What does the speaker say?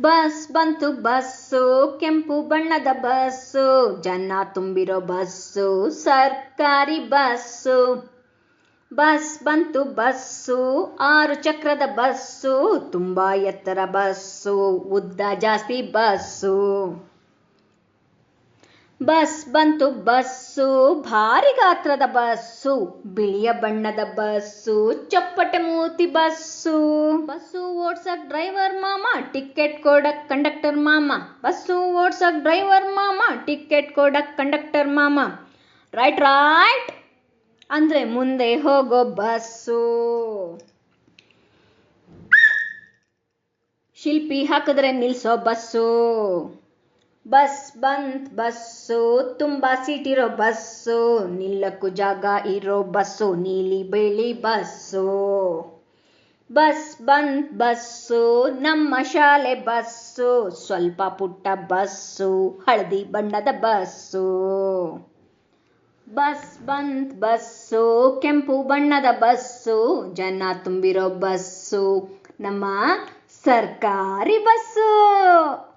Bus ಬಂತು bus, ಕೆಂಪು ಬಣ್ಣದ ಬಸ್ಸು, ಜನ ತುಂಬಿರೋ ಬಸ್ಸು, ಸರ್ಕಾರಿ ಬಸ್ಸು. ಬಸ್ ಬಂತು ಬಸ್ಸು, ಆರು ಚಕ್ರದ ಬಸ್ಸು, ತುಂಬಾ ಎತ್ತರ ಬಸ್ಸು, ಉದ್ದ ಜಾಸ್ತಿ ಬಸ್ಸು. ಬಸ್ ಬಂತು ಬಸ್ಸು, ಭಾರಿ ಗಾತ್ರದ ಬಸ್ಸು, ಬಿಳಿಯ ಬಣ್ಣದ ಬಸ್ಸು, ಚಪ್ಪಟೆ ಮೂತಿ ಬಸ್ಸು. ಬಸ್ಸು ಓಡ್ಸಕ್ ಡ್ರೈವರ್ ಮಾಮ, ಟಿಕೆಟ್ ಕೊಡಕ್ ಕಂಡಕ್ಟರ್ ಮಾಮ. ಬಸ್ಸು ಓಡ್ಸಕ್ ಡ್ರೈವರ್ ಮಾಮ, ಟಿಕೆಟ್ ಕೊಡಕ್ ಕಂಡಕ್ಟರ್ ಮಾಮ. Right right. ಅಂದ್ರೆ ಮುಂದೆ ಹೋಗೋ ಬಸ್ಸು. ಶಿಲ್ಪಿ ಹಾಕಿದ್ರೆ ನಿಲ್ಸೋ ಬಸ್ಸು. ಬಸ್ ಬಂತ್ ಬಸ್ಸು, ತುಂಬಾ ಸೀಟ್ ಇರೋ ಬಸ್ಸು, ನಿಲ್ಲಕ್ಕೂ ಜಾಗ ಇರೋ ಬಸ್ಸು, ನೀಲಿ ಬಿಳಿ ಬಸ್ಸು. ಬಸ್ ಬಂತ್ ಬಸ್ಸು, ನಮ್ಮ ಶಾಲೆ ಬಸ್ಸು, ಸ್ವಲ್ಪ ಪುಟ್ಟ ಬಸ್ಸು, ಹಳದಿ ಬಣ್ಣದ ಬಸ್ಸು. ಬಸ್ ಬಂತ್ ಬಸ್ಸು, ಕೆಂಪು ಬಣ್ಣದ ಬಸ್ಸು, ಜನ ತುಂಬಿರೋ ಬಸ್ಸು, ನಮ್ಮ ಸರ್ಕಾರಿ ಬಸ್ಸು.